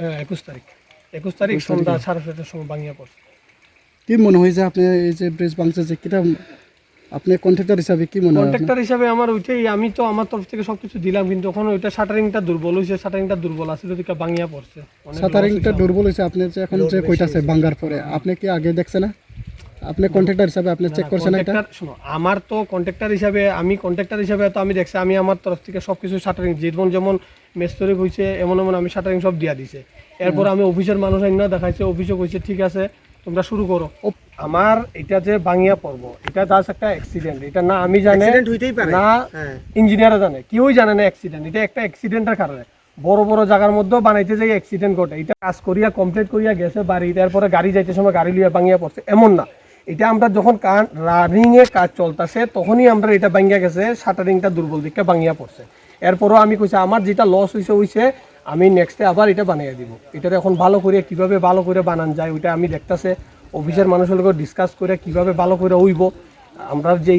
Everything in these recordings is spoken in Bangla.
হ্যাঁ, একুশ তারিখ। একুশ তারিখ সন্ধ্যা সাড়ে ছটার সময় ভাঙিয়া পড়ছে। কি মনে হয় যে আপনি এই যে ব্রিজ ভাঙছে যে কিটা আপনি কন্ট্রাক্টর হিসাবে কি মনে হয় কন্ট্রাক্টর হিসাবে আমার ওইটাই আমি তো আমার তরফ থেকে দিলাম কিন্তু ওখানে ওইটা শাটারিংটা দুর্বল হয়েছে শাটারিংটা দুর্বল আছে ওদিকে ভাঙিয়া পড়ছে। হয়েছে দুর্বল হয়েছে আপনি যে এখন যে কইতাছে পরে আপনি কি আগে দেখছেন না? আপনি কন্ট্রাক্টর হিসাবে আপনি চেক করছেন এটা শোনো আমার তো কন্ট্রাক্টর হিসাবে আমি কন্ট্রাক্টর হিসাবে তো আমি দেখছি আমি আমার তরফ থেকে সব কিছু শাটারিং যেমন যেমন মেস্তরিক হয়েছে এমন এমন আমি শাটারিং সব দিয়া দিছে। এরপর আমি অফিসের মানুষ আইনা দেখাইছে অফিসে কইছে ঠিক আছে তোমরা শুরু করো। আমার এটা যে বাঙিয়া পড়ব এটা জাস্ট একটা অ্যাক্সিডেন্ট এটা না আমি জানে Accident হইতেই পারে। না হ্যাঁ। ইঞ্জিনিয়াররা জানে কেউই জানে না অ্যাক্সিডেন্ট এটা একটা অ্যাক্সিডেন্টের কারণে। বড় বড় জায়গার মধ্যেও বানাইতে যাই অ্যাক্সিডেন্ট ঘটে এটা কাজ করিয়া কমপ্লিট করিয়া গেছে বাড়ি তারপরে গাড়ি যাইতে সময় গাড়ি লিয়া ভাঙিয়া পড়ছে এমন না। এটা আমরা যখন রানিং এ কাজ চলতেছে তখনই আমরা এটা ভাঙিয়া গেছে শাটারিংটা দুর্বল দিকটা ভাঙিয়া পড়ছে। এরপরও আমি কইছি আমার যেটা লস হইছে হইছে আমি নেক্সটে আবার এটা বানিয়ে দিব। এটা এখন ভালো করে কীভাবে ভালো করে বানান যায় ওইটা আমি দেখতাছে। অফিসের মানুষের লোক ডিসকাস করে কীভাবে ভালো করে হইব আমরা যে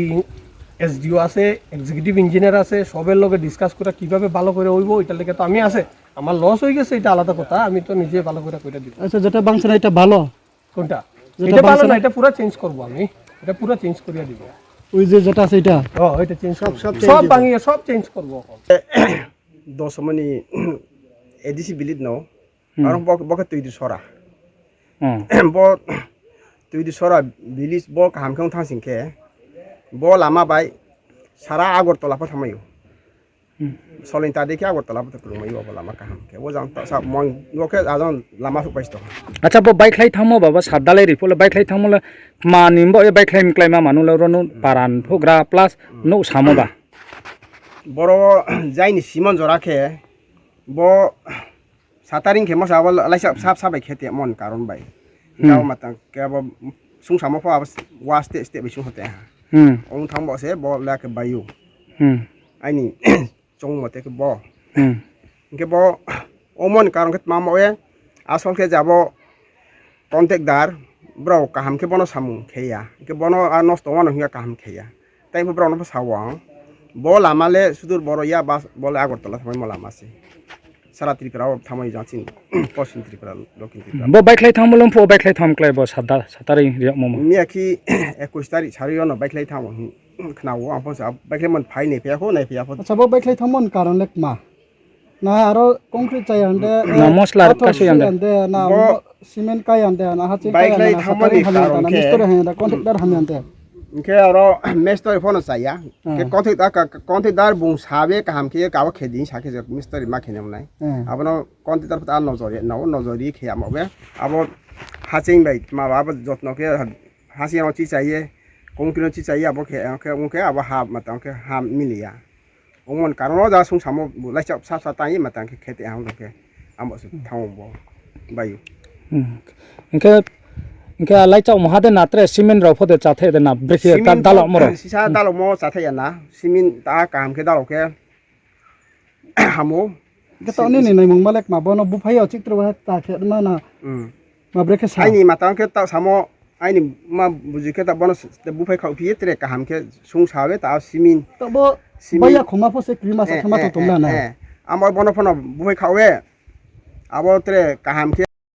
এসডিও আছে এক্সিকিউটিভ ইঞ্জিনিয়ার আছে সবের লগে ডিসকাস করে কীভাবে ভালো করে হইব ওইটার লেগে তো আমি আছে। আমার লস হয়ে গেছে এটা আলাদা কথা আমি তো নিজে ভালো করে কইটা দিব আচ্ছা যেটা ভাঙছে না এটা ভালো। কোনটা? এটা ভালো না এটা পুরো চেঞ্জ করব আমি। এটা পুরো চেঞ্জ করিয়া দিব। ওই যে যেটা আছে এটা? ও এটা চেঞ্জ সব সব সব সব ভাঙিয়ে সব চেঞ্জ করব। দশ মানে এডিসি বিলিত নাও। আর বকে তুই দি সরা। ব তুই দি সরা বিলিস ব কাহামখাং থাংসিংকে ব লামা বাই সারা আগরতলা ফা থামাयो সলিন তা দেখি আগরতলা ফা থামাयो ব লামা কাহামকে ব জাং তা সাব মং নকে আজন লামা সুপাইছ তো আচ্ছা bo bike khai thamo baba sadalai ri pole bike khai thamo la ma nimbo e bike khai mklai ma manu la ronu paran phogra plus no samo ba বড় যাইনি সিমন জরাখে ব সাতারিং খেমো সাব লাইসা সাব সাবাই খেতে মন কারণ বাই যাও মাতা কেব সুং সামো ফা ওয়া স্টে স্টে বিসুং হতে হা hm ong thang bo se bo la ke bayu hm ai bo hm ke bo omon karon ke ma mo e asol ke jabo contact dar bro kaham ke bono samu kheya ke bono a nosto wano hinga kaham kheya তাই বড় অনেক সাওয়াং বল আমালে সুদূর বড় ইয়া বাস বলে আগরতলা থামাই মলা মাসে সারা ত্রিপুরাও থামাই যাচ্ছি। পশ্চিম ত্রিপুরা দক্ষিণ Tripura. bo bike khai thamo lom pho bike khai tham klai bo sada satari ri momo মিয়া কি একুশ তারিখ সারি অন বাইক লাই থামো খানাও আম ফসা বাইক লাই মন ফাই নে পেয়াখো নাই পেয়াখো আচ্ছা বো বাইক লাই থামন কারণ লেক মা। না আরও কংক্রিট চাই আনদে না, মশলা আর কাশি আনদে। আনদে না ব- সিমেন্ট কাই আনদে না হাতে বাইক লাই থামনি কারণ না কে? মিস্ত্রি হ্যাঁ না কন্ট্রাক্টর হামি আনদে Nke aro mestori fono saya. Ke konti da konti dar bung sabe ka ham ke ka wa khedi sa ke mestori ma khene nai. হ্যাঁ Abono konti dar ta nozori no nozori ke am obe. Abo haching bai ma ba ba jotno ke hasi no chi chahiye. Kongki no chi chahiye abo ke ke unke abo ha matang ke ha milia. Omon karono da sung samo lai chap sa sa tai matang ke khete am ke. Amo su thau bo. Bayu. hm inke inke lai chau mohade natre cement ro phode chathe de na breki ta dalo moro Sisa dalo mo sa thaya na. Simin ta ka ham ke dalo ke. Hamo. ke to ni ni nai mong malek ma bono bu phai chik tro ta khe ma na Mm. ma breke sa ni matang ke ta samo ai ni ma buji ke ta bonus te bu phai khau phi tre ka ham ke sung sawe ta simin to bo baya khoma pho se krima sa khama to tumla na amor bono phono bu phai khawe abo tre ka ham ke